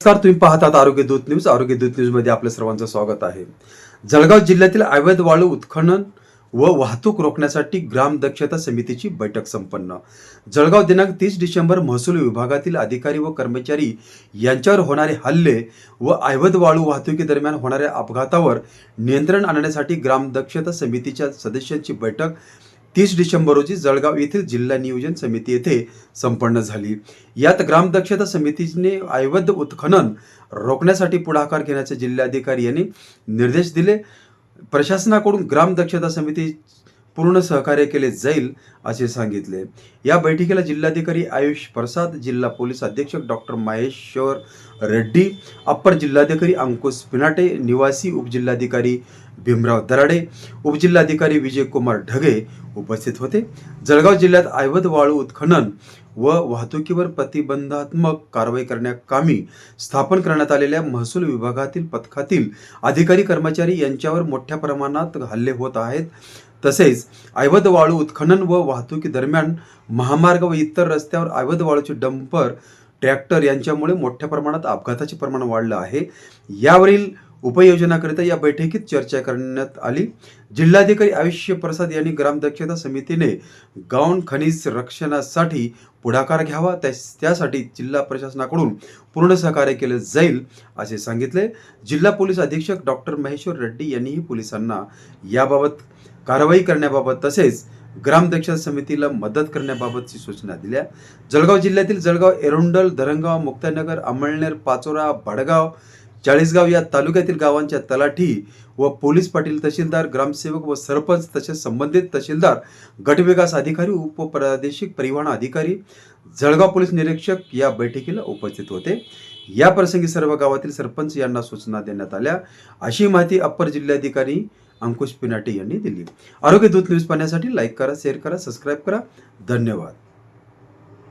नमस्कार तुम्ही पाहतात आरोग्य दूत न्यूज. आरोग्य दूत न्यूजमध्ये आपल्या सर्वांचं स्वागत आहे. जळगाव जिल्ह्यातील अवैध वाळू उत्खनन व वाहतूक रोखण्यासाठी ग्राम दक्षता समितीची बैठक संपन्न. जळगाव दिनांक तीस डिसेंबर महसूल विभागातील अधिकारी व कर्मचारी यांच्यावर होणारे हल्ले व अवैध वाळू वाहतुकीदरम्यान होणाऱ्या अपघातावर नियंत्रण आणण्यासाठी ग्राम दक्षता समितीच्या सदस्यांची बैठक तीस डिसेंबर रोजी जळगाव येथील जिल्हा नियोजन समिती येथे संपन्न झाली. यात ग्रामदक्षता समितीने अवैध उत्खनन रोखण्यासाठी पुढाकार घेण्याचे जिल्हाधिकारी यांनी निर्देश दिले. प्रशासनाकडून ग्रामदक्षता समिती पूर्ण सहकार्य केले जाईल असे सांगितले. या बैठकीला जिल्हाधिकारी आयुष प्रसाद जिल्हा पोलीस अधीक्षक डॉक्टर महेश्वर रेड्डी अप्पर जिल्हाधिकारी अंकुश पिनाटे निवासी उपजिल्हाधिकारी भीमराव दराडे उपजिल्हाधिकारी विजयकुमार ढगे उपस्थित होते. जळगाव जिल्ह्यात ऐवत वाळू उत्खनन व वाहतुकीवर प्रतिबंधात्मक कारवाई करण्याकामी स्थापन करण्यात आलेल्या महसूल विभागातील पथकातील अधिकारी कर्मचारी यांच्यावर मोठ्या प्रमाणात हल्ले होत आहेत. तसेच ऐवत वाळू उत्खनन व वाहतुकी दरम्यान महामार्ग व इतर रस्त्यावर ऐवत वाळूचे डंपर ट्रॅक्टर यांच्यामुळे मोठ्या प्रमाणात अपघाताचे प्रमाण वाढलं आहे. यावरील उपाययोजनाकरिता या बैठकीत चर्चा करण्यात आली. जिल्हाधिकारी आयुष्य प्रसाद यांनी ग्रामदक्षता समितीने गावण खनिज रक्षणासाठी पुढाकार घ्यावा त्यास- त्यासाठी जिल्हा प्रशासनाकडून पूर्ण सहकार्य केले जाईल असे सांगितले. जिल्हा पोलीस अधीक्षक डॉक्टर महेश्वर रेड्डी यांनीही पोलिसांना याबाबत कारवाई करण्याबाबत तसेच ग्रामदक्षता समितीला मदत करण्याबाबतची सूचना दिल्या. जळगाव जिल्ह्यातील जळगाव एरोंडल धरणगाव मुक्तानगर अमळनेर पाचोरा भडगाव चाळीसगाव या तालुक्यातील गावांच्या तलाठी व पोलीस पाटील तहसीलदार ग्रामसेवक व सरपंच तसेच संबंधित तहसीलदार गटविकास अधिकारी उपप्रादेशिक परिवहन अधिकारी जळगाव पोलीस निरीक्षक या बैठकीला उपस्थित होते. या प्रसंगी सर्व गावातील सरपंच यांना सूचना देण्यात आल्या. अशी माहिती अप्पर जिल्हाधिकारी अंकुश पिनाटे यांनी दिली. आरोग्य दूत न्यूज पाहण्यासाठी लाईक करा शेअर करा सबस्क्राईब करा. धन्यवाद.